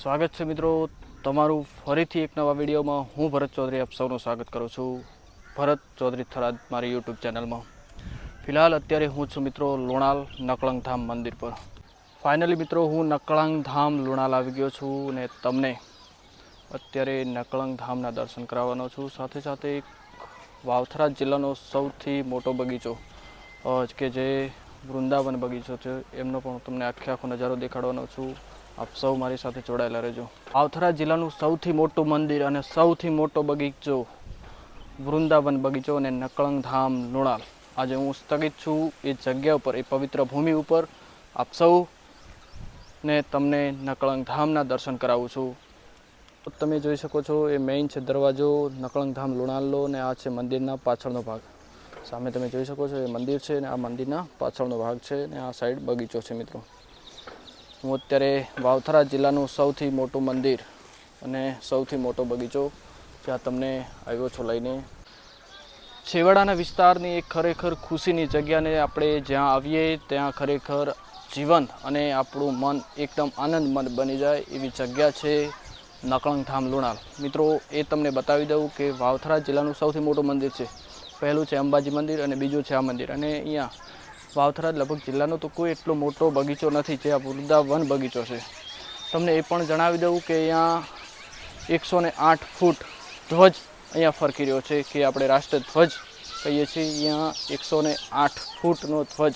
સ્વાગત છે મિત્રો. તમારું ફરીથી એક નવા વિડીયોમાં હું ભરત ચૌધરી આપ સૌનું સ્વાગત કરું છું. ભરત ચૌધરી થરાદ મારી યુટ્યુબ ચેનલમાં. ફિલહાલ અત્યારે હું છું મિત્રો લુણાલ નકળંગ ધામ મંદિર પર. ફાઇનલી મિત્રો હું નકળંગધામ લોણાલ આવી ગયો છું અને તમને અત્યારે નકળંગ ધામના દર્શન કરાવવાનો છું. સાથે સાથે વાવથરા જિલ્લાનો સૌથી મોટો બગીચો કે જે વૃંદાવન બગીચો છે, એમનો પણ તમને આખે આખો નજારો દેખાડવાનો છું. આપ સૌ મારી સાથે જોડાયેલા રહેજો. આવથરા જિલ્લાનું સૌથી મોટું મંદિર અને સૌથી મોટો બગીચો વૃંદાવન બગીચો અને નકળંગ ધામ લુણાલ. આજે હું સ્થગિત છું એ જગ્યા ઉપર, એ પવિત્ર ભૂમિ ઉપર. આપ સૌ ને તમને નકળંગ ધામના દર્શન કરાવું છું. તમે જોઈ શકો છો, એ મેઇન છે દરવાજો નકળંગ ધામ લુણાલનો ને આ છે મંદિરના પાછળનો ભાગ. સામે તમે જોઈ શકો છો, એ મંદિર છે ને આ મંદિરના પાછળનો ભાગ છે ને આ સાઈડ બગીચો છે મિત્રો. હું અત્યારે વાવથરા જિલ્લાનું સૌથી મોટું મંદિર અને સૌથી મોટો બગીચો જ્યાં તમને આવ્યો છો લઈને. છેવાડાના વિસ્તારની એક ખરેખર ખુશીની જગ્યાને આપણે જ્યાં આવીએ ત્યાં ખરેખર જીવન અને આપણું મન એકદમ આનંદમંદ બની જાય એવી જગ્યા છે નકળંગધામ લુણાલ. મિત્રો, એ તમને બતાવી દઉં કે વાવથરા જિલ્લાનું સૌથી મોટું મંદિર છે. પહેલું છે અંબાજી મંદિર અને બીજું છે આ મંદિર. અને અહીંયા વાવથરા લગભગ જિલ્લાનો તો કોઈ એટલો મોટો બગીચો નથી જે આ વૃંદાવન બગીચો છે. તમને એ પણ જણાવી દઉં કે અહીંયા એકસો ને આઠ ફૂટ ધ્વજ અહીંયા ફરકી રહ્યો છે કે આપણે રાષ્ટ્ર ધ્વજ કહીએ છીએ. અહીંયા એકસો ને આઠ ફૂટનો ધ્વજ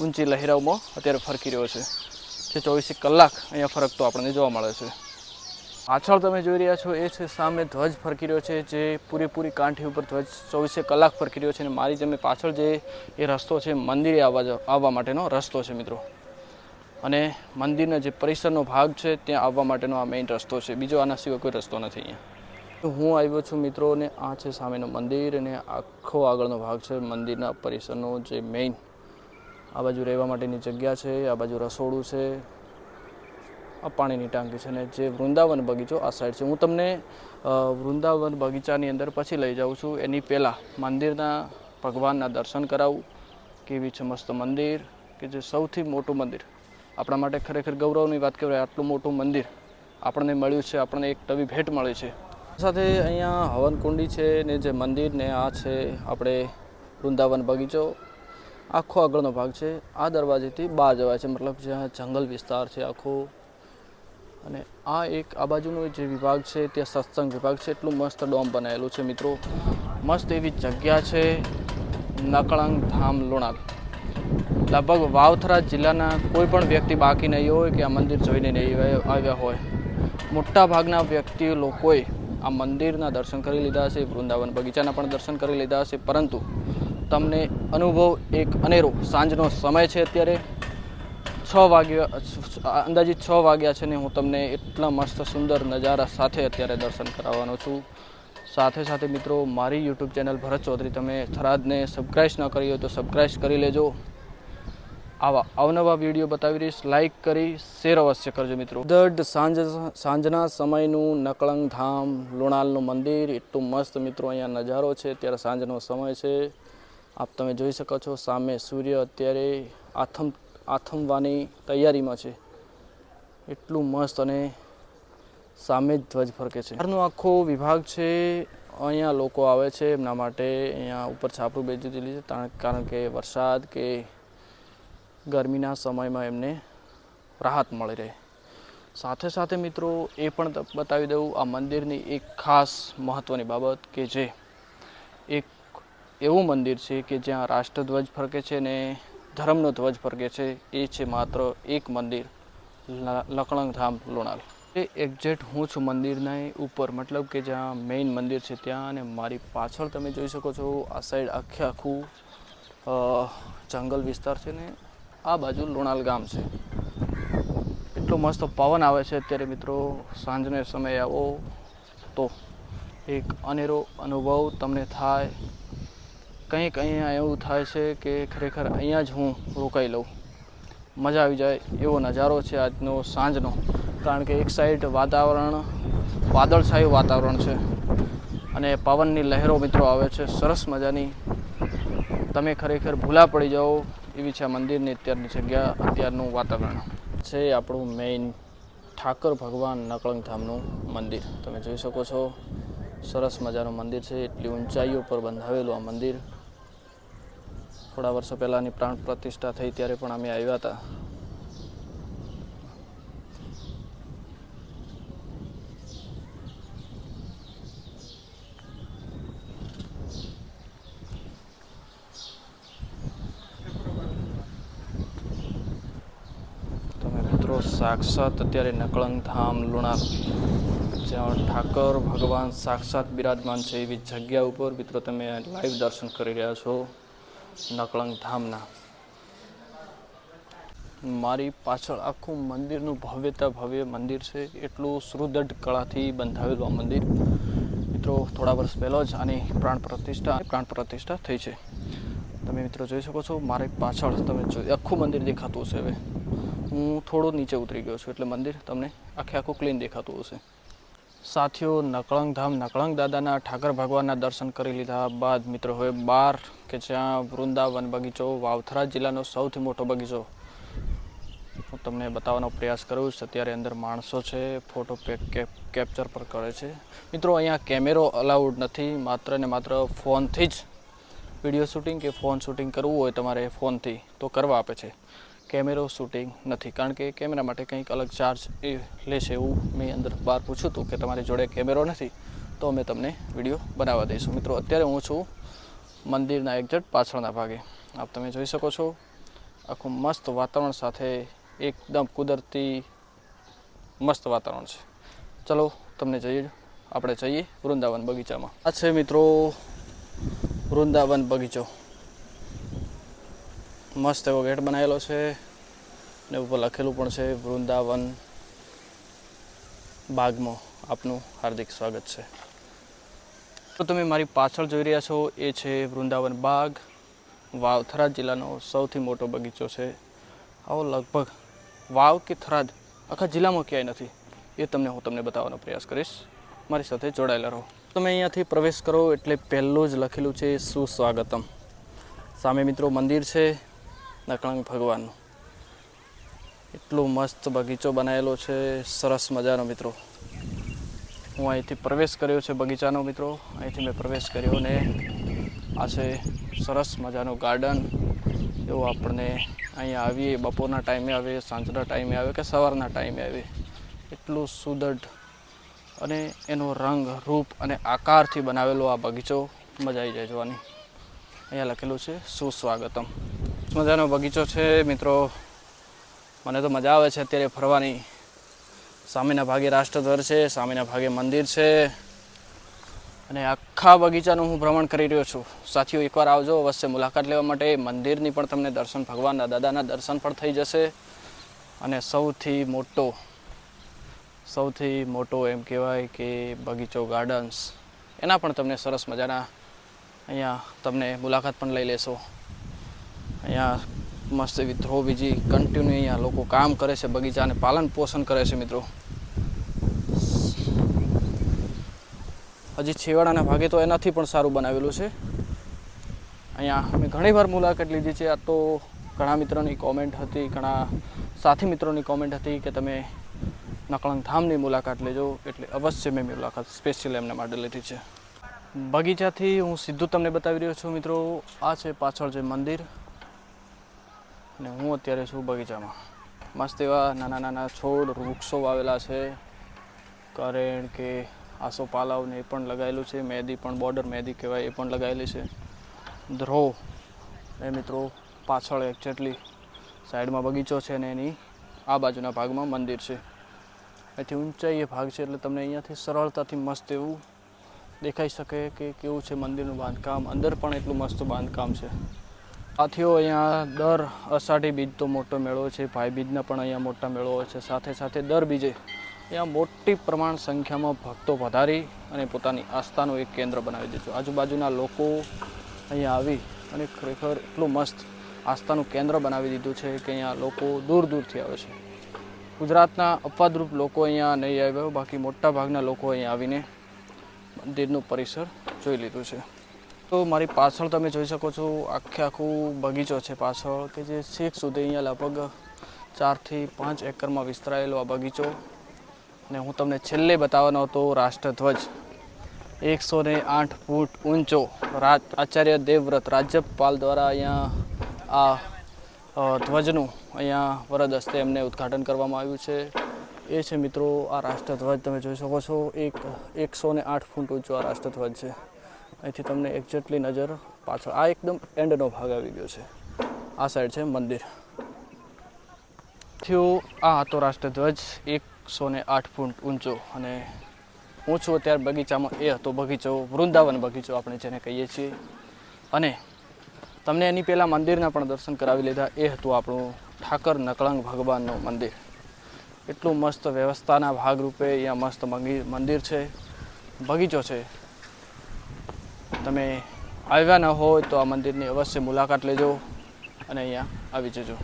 ઊંચી લહેરાવમાં અત્યારે ફરકી રહ્યો છે. જે ચોવીસે કલાક અહીંયા ફરકતો આપણને જોવા મળે છે. પાછળ તમે જોઈ રહ્યા છો એ છે સામે ધ્વજ ફરકી રહ્યો છે, જે પૂરેપૂરી કાંઠી ઉપર ધ્વજ ચોવીસે કલાક ફરકી રહ્યો છે અને મારી તમે પાછળ જે એ રસ્તો છે, મંદિરે આવવા આવવા માટેનો રસ્તો છે મિત્રો. અને મંદિરના જે પરિસરનો ભાગ છે, ત્યાં આવવા માટેનો આ મેઇન રસ્તો છે. બીજો આના સિવાય કોઈ રસ્તો નથી અહીંયા. હું આવ્યો છું મિત્રો અને આ છે સામેનું મંદિર અને આખો આગળનો ભાગ છે મંદિરના પરિસરનો જે મેઇન આ બાજુ રહેવા માટેની જગ્યા છે, આ બાજુ રસોડું છે આ પાણીની ટાંકી છે ને જે વૃંદાવન બગીચો આ સાઈડ છે. હું તમને વૃંદાવન બગીચાની અંદર પછી લઈ જાઉં છું. એની પહેલાં મંદિરના ભગવાનના દર્શન કરાવું, કેવી છે મસ્ત મંદિર, કે જે સૌથી મોટું મંદિર. આપણા માટે ખરેખર ગૌરવની વાત કહેવાય, આટલું મોટું મંદિર આપણને મળ્યું છે, આપણને એક નવી ભેટ મળી છે. સાથે અહીંયા હવનકુંડી છે ને જે મંદિર ને આ છે આપણે વૃંદાવન બગીચો. આખો આગળનો ભાગ છે. આ દરવાજેથી બહાર જવાય છે. મતલબ જ્યાં જંગલ વિસ્તાર છે, આખો અને આ એક આ બાજુનો જે વિભાગ છે ત્યાં સત્સંગ વિભાગ છે, એટલું મસ્ત ડોમ બનાવેલું છે મિત્રો. મસ્ત એવી જગ્યા છે, નકળંગ ધામ લુણાલ. લગભગ વાવથરા જિલ્લાના કોઈ પણ વ્યક્તિ બાકી નહીં હોય કે આ મંદિર જોઈને નહીં આવ્યા- હોય મોટા ભાગના વ્યક્તિ લોકોએ આ મંદિરના દર્શન કરી લીધા છે વૃંદાવન બગીચાના પણ દર્શન કરી લીધા છે પરંતુ તમને અનુભવ એક અનેરો સાંજનો સમય છે અત્યારે. છ વાગ્યા અંદાજિત છ વાગ્યા છે ને હું તમને એટલા મસ્ત સુંદર નજારા સાથે અત્યારે દર્શન કરાવવાનો છું. સાથે સાથે મિત્રો, મારી યુટ્યુબ ચેનલ ભરત ચૌધરી, તમે થરાદને સબસ્ક્રાઈબ ન કરી હોય તો સબસ્ક્રાઈબ કરી લેજો. આવા અવનવા વીડિયો બતાવી રહીશ. લાઇક કરી શેર અવશ્ય કરજો મિત્રો. દઢ સાંજ, સાંજના સમયનું નકળંગ ધામ લોણાલનું મંદિર, એટલું મસ્ત મિત્રો અહીંયા નજારો છે. અત્યારે સાંજનો સમય છે. આપ તમે જોઈ શકો છો, સામે સૂર્ય અત્યારે આથમ આથમવાની તૈયારીમાં છે. એટલું મસ્ત અને સામે જ ધ્વજ ફરકે છે. બહારનો આખો વિભાગ છે, અહીંયા લોકો આવે છે, એમના માટે અહીંયા ઉપર છાપરું બેચી દીધેલી છે કારણ કે વરસાદ કે ગરમીના સમયમાં એમને રાહત મળી રહે. સાથે સાથે મિત્રો એ પણ બતાવી દઉં, આ મંદિરની એક ખાસ મહત્ત્વની બાબત કે જે એક એવું મંદિર છે કે જ્યાં રાષ્ટ્રધ્વજ ફરકે છે ને ધર્મનો ધ્વજ ફરકે છે, એ છે માત્ર એક મંદિર, લ- લકળંગ ધામ, લુણાલ. એ એક્ઝેક્ટ હું છું મંદિરના ઉપર, મતલબ કે જ્યાં મેઇન મંદિર છે ત્યાં અને મારી પાછળ તમે જોઈ શકો છો, આ સાઈડ આખે આખું જંગલ વિસ્તાર છે ને આ બાજુ લોણાલ ગામ છે. એટલો મસ્ત પવન આવે છે અત્યારે મિત્રો, સાંજને સમયે આવો તો. એક અનેરો અનુભવ તમને થાય. કંઈક અહીંયા એવું થાય છે કે ખરેખર અહીંયા જ હું રોકાઈ લઉં. મજા આવી જાય એવો નજારો છે આજનો સાંજનો. કારણ કે એક સાઈડ વાતાવરણ, વાદળછાયું વાતાવરણ છે. અને પવનની લહેરો મિત્રો આવે છે, સરસ મજાની. તમે ખરેખર ભૂલા પડી જાઓ એવી છે આ મંદિરની અત્યારની જગ્યા, અત્યારનું વાતાવરણ. છે આપણું મેઇન ઠાકર ભગવાન નકળંગ ધામનું મંદિર. તમે જોઈ શકો છો, સરસ મજાનું મંદિર છે. એટલી ઊંચાઈઓ પર બંધાવેલું આ મંદિર. થોડા વર્ષો પહેલાંની પ્રાણ પ્રતિષ્ઠા થઈ ત્યારે પણ અમે આવ્યા હતા. સાક્ષાત અત્યારે નકળંગ ધામ લુણા જ્યાં ઠાકર, ભગવાન સાક્ષાત બિરાજમાન છે એવી જગ્યા ઉપર મિત્રો તમે લાઈવ દર્શન કરી રહ્યા છો. નકળંગ ધામના. મારી પાછળ આખું મંદિરનું ભવ્યતા ભવ્ય મંદિર છે. એટલું સુદૃઢ કળાથી બંધાવેલું આ મંદિર. મિત્રો, થોડા વર્ષ પહેલાં જ આની પ્રાણ પ્રતિષ્ઠા પ્રાણ પ્રતિષ્ઠા થઈ છે. તમે મિત્રો જોઈ શકો છો, મારી પાછળ તમે જોઈ આખું મંદિર દેખાતું હશે હવે. હું થોડો નીચે ઉતરી ગયો છું, એટલે મંદિર તમને આખે આખું ક્લીન દેખાતું હશે. સાથીઓ નકળંગ ધામ નકળંગ દાદાના ઠાકર ભગવાનના દર્શન કરી લીધા બાદ મિત્રો હવે બાર કે જ્યાં વૃંદાવન બગીચો, વાવથરા જિલ્લાનો સૌથી મોટો બગીચો. હું તમને બતાવવાનો પ્રયાસ કરું છું, અત્યારે અંદર માણસો છે, ફોટો કેપ્ચર પર કરે છે. મિત્રો, અહીંયા કેમેરો અલાઉડ નથી, માત્ર ને માત્ર ફોનથી જ વીડિયો શૂટિંગ કે ફોન શૂટિંગ કરવું હોય તમારે ફોનથી તો કરવા આપે છે. કેમેરો શૂટિંગ નથી. કારણ કે કેમેરા માટે કંઈક અલગ ચાર્જ એ લેશે એવું મેં અંદર બહાર પૂછ્યું હતું કે તમારી જોડે કેમેરો નથી, તો અમે તમને વીડિયો બનાવવા દઈશું. મિત્રો, અત્યારે હું છું મંદિરના એક્ઝેક્ટ પાછળના ભાગે. આપ તમે જોઈ શકો છો, આખું મસ્ત વાતાવરણ સાથે એકદમ કુદરતી મસ્ત વાતાવરણ છે. ચલો, તમને જઈએ. આપણે જઈએ વૃંદાવન બગીચામાં. આ છે મિત્રો વૃંદાવન બગીચો. મસ્ત એવો ગેટ બનાવેલો છે. ને ઉપર લખેલું પણ છે, વૃંદાવન બાગમાં. આપનું હાર્દિક સ્વાગત છે. તો તમે મારી પાછળ જોઈ રહ્યા છો, એ છે વૃંદાવન બાગ. વાવ થરાદ જિલ્લાનો સૌથી મોટો બગીચો છે. આવો લગભગ વાવ કે થરાદ આખા જિલ્લામાં ક્યાંય નથી, એ તમને હું તમને બતાવવાનો પ્રયાસ કરીશ. મારી સાથે જોડાયેલા રહો. તમે અહીંયાથી પ્રવેશ કરો એટલે પહેલું જ લખેલું છે, સુસ્વાગતમ. સામે મિત્રો, મંદિર છે. નકળંગ ભગવાનનું એટલો મસ્ત બગીચો બનાવેલો છે, સરસ મજાનો મિત્રો. હું અહીંથી પ્રવેશ કર્યો છે બગીચાનો મિત્રો. અહીંથી મેં પ્રવેશ કર્યો ને આ છે સરસ મજાનું ગાર્ડન. એવું આપણને અહીંયા આવીએ, બપોરના ટાઈમે આવે, સાંજના ટાઈમે આવે કે સવારના ટાઈમે આવે, એટલું સુદઢ અને એનો રંગ, રૂપ અને આકારથી બનાવેલો આ બગીચો, મજા આવી જાય જોવાની. અહીંયા લખેલું છે, સુસ્વાગતમ. મજાનો બગીચો છે, મિત્રો. મને તો મજા આવે છે અત્યારે ફરવાની. સામેના ભાગે રાષ્ટ્રધ્વજ છે, સામેના ભાગે મંદિર છે. અને આખા બગીચાનું હું ભ્રમણ કરી રહ્યો છું. સાથીઓ, એકવાર આવજો, અવશ્ય મુલાકાત લેવા માટે. મંદિરની પણ તમને દર્શન, ભગવાનના દાદાના દર્શન પણ થઈ જશે. અને સૌથી મોટો સૌથી મોટો એમ કહેવાય કે બગીચો ગાર્ડન્સ. એના પણ તમને સરસ મજાના અહીંયા તમને મુલાકાત પણ લઈ લેશો. અહીંયા મસ્ત એવી ધ્રો બીજી કન્ટિન્યુ અહીંયા લોકો કામ કરે છે, બગીચાને પાલન પોષણ કરે છે મિત્રો. હજી છેવાડાના ભાગે તો એનાથી પણ સારું બનાવેલું છે. અહીંયા અમે ઘણી વાર મુલાકાત લીધી છે. આ તો ઘણા મિત્રોની કોમેન્ટ હતી, ઘણા સાથી મિત્રોની કોમેન્ટ હતી કે તમે નકળંગ ધામની મુલાકાત લેજો. એટલે અવશ્ય મેં મુલાકાત સ્પેશિયલ એમના માટે લીધી છે. બગીચાથી હું સીધું તમને બતાવી રહ્યો છું મિત્રો. આ છે પાછળ જે મંદિર. અને હું અત્યારે છું બગીચામાં. મસ્ત એવા નાના નાના છોડ, વૃક્ષો વાવેલા છે. કરેણ કે આસોપાલાવને એ પણ લગાવેલું છે. મહેંદી પણ, બોર્ડર મહેંદી કહેવાય, એ પણ લગાવેલી છે. ધ્રો, એ મિત્રો પાછળ એક્ઝેક્ટલી સાઈડમાં બગીચો છે ને એની આ બાજુના ભાગમાં મંદિર છે. અહીંથી ઊંચાઈ એ ભાગ છે એટલે તમને અહીંયાથી સરળતાથી મસ્ત એવું દેખાઈ શકે કે કેવું છે મંદિરનું બાંધકામ. અંદર પણ એટલું મસ્ત બાંધકામ છે. સાથીઓ, અહીંયા દર અષાઢી બીજ તો મોટો મેળો છે. ભાઈ બીજના પણ અહીંયા મોટા મેળો છે. સાથે સાથે દર બીજે અહીંયા મોટી પ્રમાણ સંખ્યામાં ભક્તો વધારી અને પોતાની આસ્થાનું એક કેન્દ્ર બનાવી દીધું. આજુબાજુના લોકો અહીંયા આવી અને ખરેખર એટલું મસ્ત આસ્થાનું કેન્દ્ર બનાવી દીધું છે કે અહીંયા લોકો દૂર દૂરથી આવે છે. ગુજરાતના અપવાદરૂપ લોકો અહીંયા નહીં આવ્યા. બાકી મોટા ભાગના લોકો અહીંયા આવીને મંદિરનું પરિસર જોઈ લીધું છે. તો મારી પાછળ તમે જોઈ શકો છો આખે આખું બગીચો છે પાછળ કે જે શેખ સુધી અહીંયા લગભગ ચારથી પાંચ એકરમાં વિસ્તરાયેલો આ બગીચો. અને હું તમને છેલ્લે બતાવવાનો હતો રાષ્ટ્રધ્વજ. એકસો ને આઠ ફૂટ ઊંચો રાજ આચાર્ય દેવવ્રત રાજ્યપાલ દ્વારા અહીંયા આ ધ્વજનું અહીંયા વરદ હસ્તે એમને ઉદ્ઘાટન કરવામાં આવ્યું છે. એ છે મિત્રો આ રાષ્ટ્રધ્વજ તમે જોઈ શકો છો. એક, એકસો ને આઠ ફૂટ ઊંચો આ રાષ્ટ્રધ્વજ છે. અહીંથી તમને એક્ઝેક્ટલી નજર પાછળ, આ એકદમ એન્ડનો ભાગ આવી ગયો છે. આ સાઈડ છે મંદિર. થયું આ હતો રાષ્ટ્રધ્વજ એકસો ને આઠ ફૂટ ઊંચો અને ઊંચો છું અત્યારે બગીચામાં, એ હતો બગીચો, વૃંદાવન બગીચો આપણે જેને કહીએ છીએ. અને તમને એની પહેલાં મંદિરના પણ દર્શન કરાવી લીધા, એ હતું આપણું ઠાકર નકળંગ ભગવાનનું મંદિર. એટલું મસ્ત વ્યવસ્થાના ભાગરૂપે અહીંયા મસ્ત મંદિર છે, બગીચો છે. તમે આવ્યા ન હોય તો આ મંદિરની અવશ્ય મુલાકાત લેજો અને અહીંયા આવી જજો.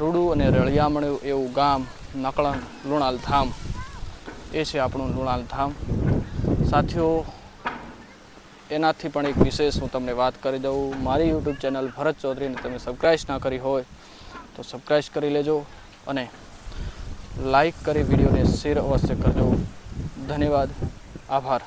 રૂડું અને રળિયામણું એવું ગામ નકળણ લુણાલ ધામ, એ છે આપણું લુણાલ ધામ. સાથીઓ, એનાથી પણ એક વિશેષ હું તમને વાત કરી દઉં. મારી યુટ્યુબ ચેનલ ભરત ચૌધરીને તમે સબસ્ક્રાઈબ ના કરી હોય તો સબસ્ક્રાઈબ કરી લેજો અને લાઈક કરી વિડીયોને શેર અવશ્ય કરજો. ધન્યવાદ. આભાર.